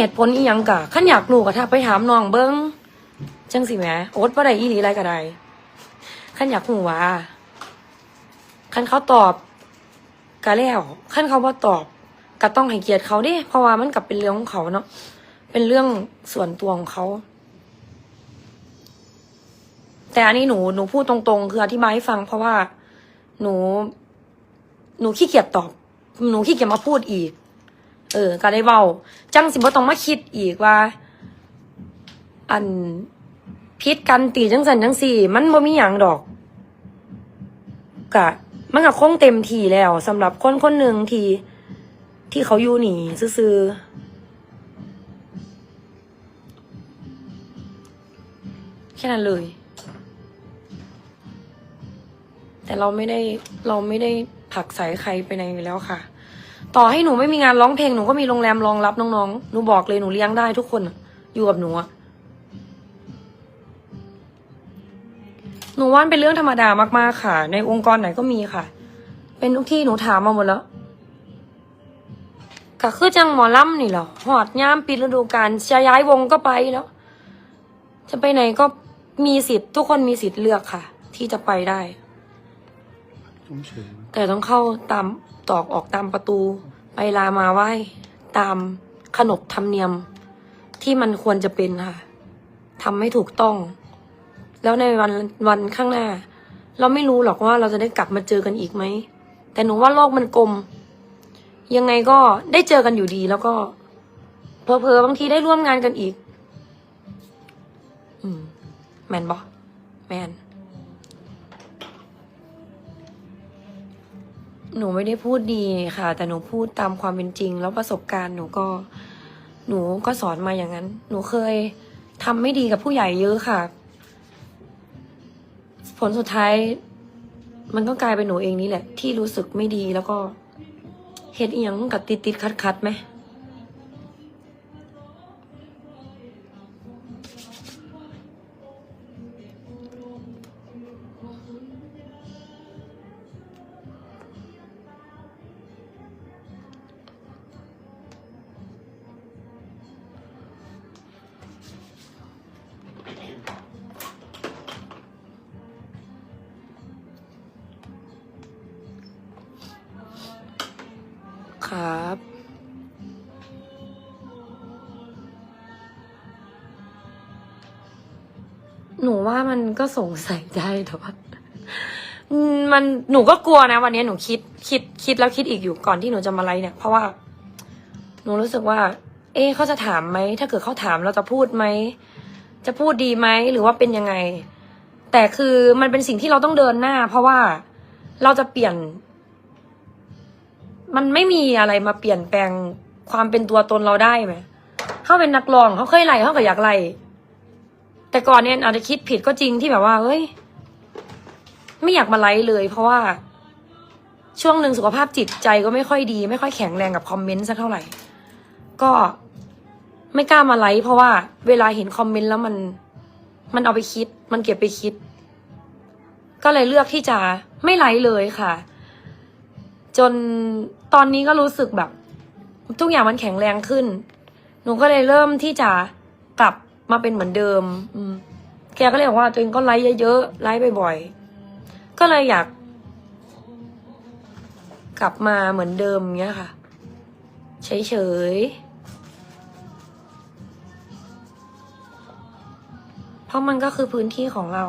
เหตุผลอีหยังกะขันอยากรู้ก็ถ้าไปถามน้องเบิ้งจังสิแหมโอ๊ตบ่าไดอีหลีอไรก็ได้ขันอยากรู้ว่าขันเขาตอบก็แล้วขันเขาบ่ตอบก็ต้องให้เกียรติเขาดิเพราะว่ามันกับเป็นเรื่องของเขาเนาะเป็นเรื่องส่วนตัวของเขา แต่อันนี้หนูหนูพูดตรงๆ คืออธิบายให้ฟัง เพราะว่าหนู หนูขี้เกียจตอบ หนูขี้เกียจมาพูดอีก เออ ก็ได้เบาจังสิบ่ต้องมาคิดอีกว่า อันพิษกันตีจังสันจังสี่ มันบ่มีหยังดอกกะมันก็คงเต็มทีแล้วสำหรับคนคนหนึ่งที่ที่เขาอยู่หนีซื่อแค่นั้นเลย แต่เราไม่ได้เราไม่ได้ผลักใส่ใครไปไหนอยู่แล้วค่ะ ต่อให้หนูไม่มีงานร้องเพลงหนูก็มีโรงแรมรองรับน้องๆ หนูบอกเลยหนูเลี้ยงได้ทุกคนอะอยู่กับหนูอะหนูว่ามันเป็นเรื่องธรรมดามากๆค่ะ ในองค์กรไหนก็มีค่ะ เป็นทุกที่หนูถามมาหมดแล้วก็คือจังหมอลำนี่เหรอหอดย่ามปิดฤดูกาลจะย้ายวงก็ไปแล้ว จะไปไหนก็มีสิทธิ์ทุกคนมีสิทธิ์เลือกค่ะ ที่จะไปได้ต้องเชิญแต่ต้องเข้าตาม ตอกออกตามประตู ไปลามาไหว้ตามขนบธรรมเนียมที่มันควรจะเป็นค่ะทำให้ถูกต้อง แล้วในวันวันข้างหน้า เราไม่รู้หรอกว่าเราจะได้กลับมาเจอกันอีกไหม แต่หนูว่าโลกมันกลม ยังไงก็ได้เจอกันอยู่ดี แล้วก็เพอเพอบางทีได้ร่วมงานกันอีก อืม แมนบอแมน หนูไม่ได้พูดดีค่ะ แต่หนูพูดตามความเป็นจริง แล้วประสบการณ์หนูก็ หนูก็สอนมาอย่างนั้น หนูเคยทำไม่ดีกับผู้ใหญ่เยอะค่ะ ผลสุดท้าย มันก็กลายเป็นหนูเองนี่แหละ ที่รู้สึกไม่ดีแล้วก็เฮ็ดอีหยังกับติดติดคัดคัดไหม ครับ หนูว่ามันก็สงสัยได้แต่ว่ามันหนูก็กลัวนะ วันนี้หนูคิดคิดคิดแล้วคิดอีกอยู่ก่อนที่หนูจะมาไลฟ์เนี่ย เพราะว่า หนูรู้สึกว่า เอ๊เขาจะถามไหมถ้าเกิดเขาถามเราจะพูดไหมจะพูดดีไหมหรือว่าเป็นยังไง แต่คือมันเป็นสิ่งที่เราต้องเดินหน้า เพราะว่าเราจะเปลี่ยน มันไม่มีอะไรมาเปลี่ยนแปลงความเป็นตัวตนเราได้ไหมเขาเป็นนักร้องเขาเคยไล่เขาก็อยากไล่แต่ก่อนเนี่ยอาจจะคิดผิดก็จริงที่แบบว่าเฮ้ย ไม่อยากมาไลฟ์เลย เพราะว่า ช่วงหนึ่งสุขภาพจิตใจก็ไม่ค่อยดี ไม่ค่อยแข็งแรงกับคอมเมนต์สักเท่าไหร่ ก็ไม่กล้ามาไลฟ์เพราะว่าเวลาเห็นคอมเมนต์แล้วมัน มันเอาไปคิด มันเก็บไปคิด ก็เลยเลือกที่จะไม่ไลฟ์เลยค่ะ จน ตอนนี้ก็รู้สึกแบบ ทุกอย่างมันแข็งแรงขึ้น หนูก็เลยเริ่มที่จะกลับมาเป็นเหมือนเดิม อืมแกก็เลยบอกว่าตัวเองก็ไลฟ์เยอะๆไลฟ์บ่อยๆก็เลยอยาก กลับมาเหมือนเดิมเงี้ยค่ะเฉยๆเพราะมันก็คือพื้นที่ของเรา